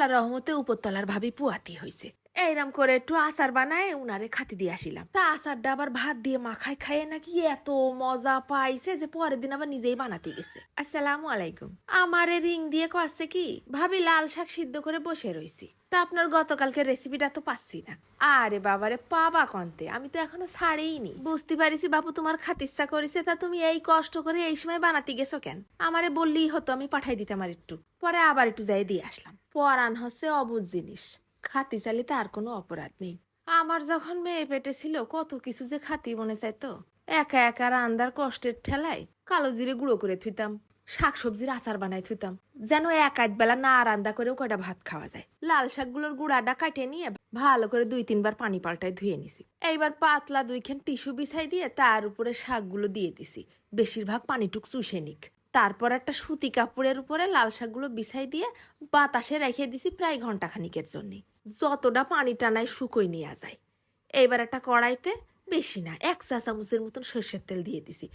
আল্লাহ রহমতে উপরতলার ভাবি পুয়াতি হইছে। এইরম করে একটু আচার বানায় উনারে খাতি দিয়ে আসিলাম। তা আচারটা আবার ভাত দিয়ে মাখায় খায় নাকি এত মজা পাইছে যে পরের দিন আবার নিজেই বানাতে গেছে। আসসালামু আলাইকুম। আমারে রিং দিয়ে কচ্ছে কি, ভাবি লাল শাক সিদ্ধ করে বসে রইছি। তা আপনার গতকালকে রেসিপিটা তো পাচ্ছি না। আরে বাবারে, পাবা কন্তে, আমি তো এখনও ছাড়েইনি বুঝতে পারিছি বাপু তোমার খাতিচ্ছা করেছে, তা তুমি এই কষ্ট করে এই সময় বানাতে গেছো কেন? আমারে বললেই হতো আমি পাঠাই দিতাম আর একটু। পরে আবার একটু যাই দিয়ে আসলাম। পরাণ হচ্ছে অবুজ জিনিস। খাতি চালি তার কোনো অপরাধ নেই। আমার যখন মেয়ে পেটে ছিল, কত কিছু যে খাতি মনে চাইতো। একা একা রান্দার কষ্টের ঠেলায় কালো জিরে গুঁড়ো করে থুইতাম, শাকসবজির আচার বানাই থুইতাম, যেন এক আধ বেলা না রান্না করেও কয়টা ভাত খাওয়া যায়। লাল শাকগুলোর গুঁড়াটা কাটে নিয়ে ভালো করে দুই তিনবার পানি পাল্টায় ধুয়ে নিছি। এইবার পাতলা দুইখান টিস্যু বিছাই দিয়ে তার উপরে শাকগুলো দিয়ে দিছি। বেশিরভাগ পানিটুক চুষে নিক। তারপর একটা সুতি কাপড়ের উপরে লাল শাকগুলো বিছাই দিয়ে বাতাসে রেখে দিছি প্রায় ঘণ্টা খানিকের জন্যে। যতটা পানি টানায় শুকোই নেওয়া যায়। এইবার একটা কড়াইতে বেশি না, এক চা চামচের মতন সর্ষের তেল দিয়ে দিছি।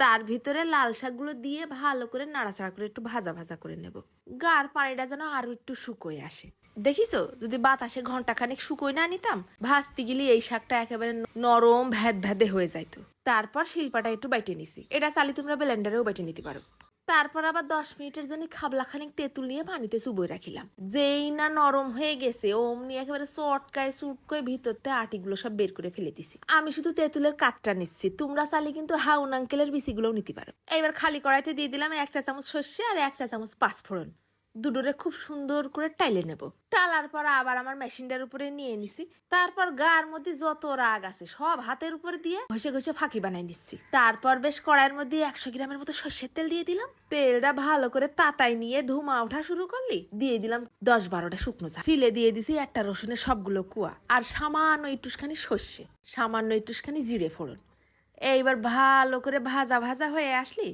তার ভিতরে লাল শাকগুলো দিয়ে ভালো করে নাড়াচাড়া করে একটু ভাজা ভাজা করে নেব। গার পানিটা যেন আরও একটু শুকোয় আসে। দেখিছো? যদি বাতাসে ঘণ্টা খানিক শুকোয় না নিতাম, ভাজতে গেলে এই শাকটা একেবারে নরম ভ্যাদ ভ্যাদে হয়ে যাইতো। তারপর শিল্পাটা একটু বাইটে নিছি। এটা চালি তোমরা ব্লেন্ডারেও বাইটে নিতে পারো। তারপর আবার দশ মিনিটের জন্য খাবলাখানিক তেঁতুল নিয়ে পানিতে চুবই রাখিলাম। যেই না নরম হয়ে গেছে, অমনি একেবারে চটকায় চুটকায় ভিতরতে আটিগুলো সব বের করে ফেলে দিছি। আমি শুধু তেঁতুলের কাঠটা নিচ্ছি। তোমরা চালে কিন্তু হাউন আঙ্কেলের বিচিগুলোও নিতে পারো। এবার খালি কড়াইতে দিয়ে দিলাম এক চা চামচ সর্ষে আর এক চা চামচ পাঁচফোড়ন। দুটোরে খুব সুন্দর করে টাইলে নেব। টালার পর আবার আমার মেশিনটার উপরে নিয়ে নিছি। তারপর গার মধ্যে যত রাগ আছে সব হাতের উপরে দিয়ে ঘষে ঘষে ফাঁকি বানাই নিচ্ছি। তারপর বেশ কড়াইয়ের মধ্যে একশো গ্রামের মতো সর্ষের তেল দিয়ে দিলাম। তেলটা ভালো করে তাতাই নিয়ে ধুমা ওঠা শুরু করলি, দিয়ে দিলাম দশ বারোটা শুকনো সিলে দিয়ে দিছি একটা রসুনের সবগুলো কুয়া আর সামান্য একটুখানি সর্ষে, সামান্য একটুখানি জিরে ফোড়ন। এইবার ভালো করে ভাজা ভাজা হয়ে আসলি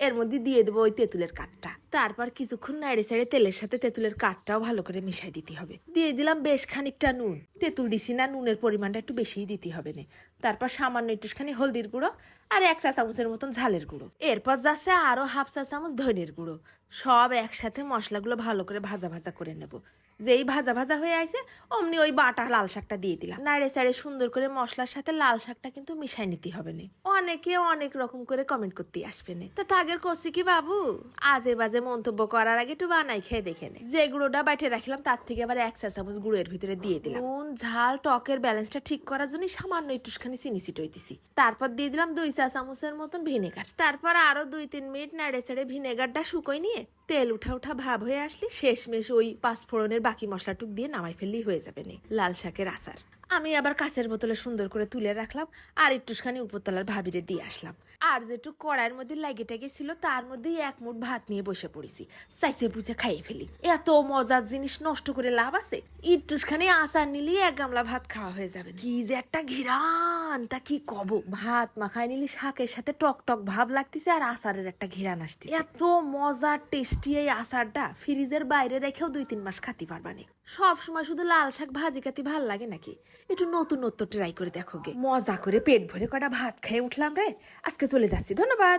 এর মধ্যে দিয়ে দেবো ওই তেঁতুলের কাঠটা। তারপর কিছুক্ষণ নাড়ে চাড়ে তেলের সাথে তেঁতুলের কাঠটাও ভালো করে মিশাই দিতে হবে। দিয়ে দিলাম বেশ খানিকটা নুন। তেঁতুল দিছি না, নুনের পরিমাণটা একটু বেশিই দিতে হবে না। তারপর সামান্য একটুখানি হলদির গুঁড়ো আর এক চা চামচের মতন ঝালের গুঁড়ো। এরপর যাচ্ছে আরও হাফ চা চামচ ধনের গুঁড়ো। সব একসাথে মশলাগুলো ভালো করে ভাজা ভাজা করে নেব। যেই ভাজা ভাজা হয়ে আইছে, অমনি ওই বাটা লাল শাকটা দিয়ে দিলাম। নাড়ে চাড়ে সুন্দর করে মশলার সাথে লাল শাকটা কিন্তু মিশাই নিতে হবে না। অনেকে অনেক রকম করে কমেন্ট করতে আসবে না। তো তাগের করছি কি বাবু? আজে বাজে মন্তব্য করার আগে একটু বানাই খেয়ে দেখে নে। যে গুঁড়োটা বাইটে রাখলাম তার থেকে আবার এক চা চামচ গুঁড়োর ভিতরে দিয়ে দিলাম। নুন ঝাল টকের ব্যালেন্সটা ঠিক করার জন্য সামান্য একটুখানি চিনি সিটই দিছি। তারপর দিয়ে দিলাম দুই চা চামচের মতন ভিনেগার। তারপর আরও দুই তিন মিনিট নাড়ে চাড়ে ভিনেগারটা শুকোই নিয়ে তেল উঠা উঠা ভাব হয়ে আসলে শেষমেশ ওই পাঁচফোড়নের বাকি মশলাটুক দিয়ে নামাই ফেললেই হয়ে যাবে নে লাল শাকের আচার। আমি আবার কাছের বোতলে সুন্দর করে তুলে রাখলাম আর একটুখানি উপরতলার ভাবিরে দিয়ে আসলাম। আর যেটু কড়াইয়ের মধ্যে লাগে টাগে ছিল, তার মধ্যেই এক মুঠ ভাত নিয়ে বসে পড়েছি। চাইছে বুঝে খাইয়ে ফেলি। এত মজার জিনিস নষ্ট করে লাভ আছে? একটুখানি আচার নিলে এক গামলা ভাত খাওয়া হয়ে যাবে। কি যে একটা ঘিরান, তা কি কব? ভাত মাখায় নিলি শাকের সাথে টক টক ভাব লাগতেছে আর আচারের একটা ঘিরান আসছে এত মজার টেস্টি এই আচারটা ফ্রিজের বাইরে রেখেও দুই তিন মাস খাতে পারবানি। সব সময় শুধু লাল শাক ভাজি খাতে ভালো লাগে নাকি? একটু নতুন নতুন ট্রাই করে দেখো গে। মজা করে পেট ভরে কটা ভাত খেয়ে উঠলাম রে। আজকে চলে যাচ্ছি, ধন্যবাদ।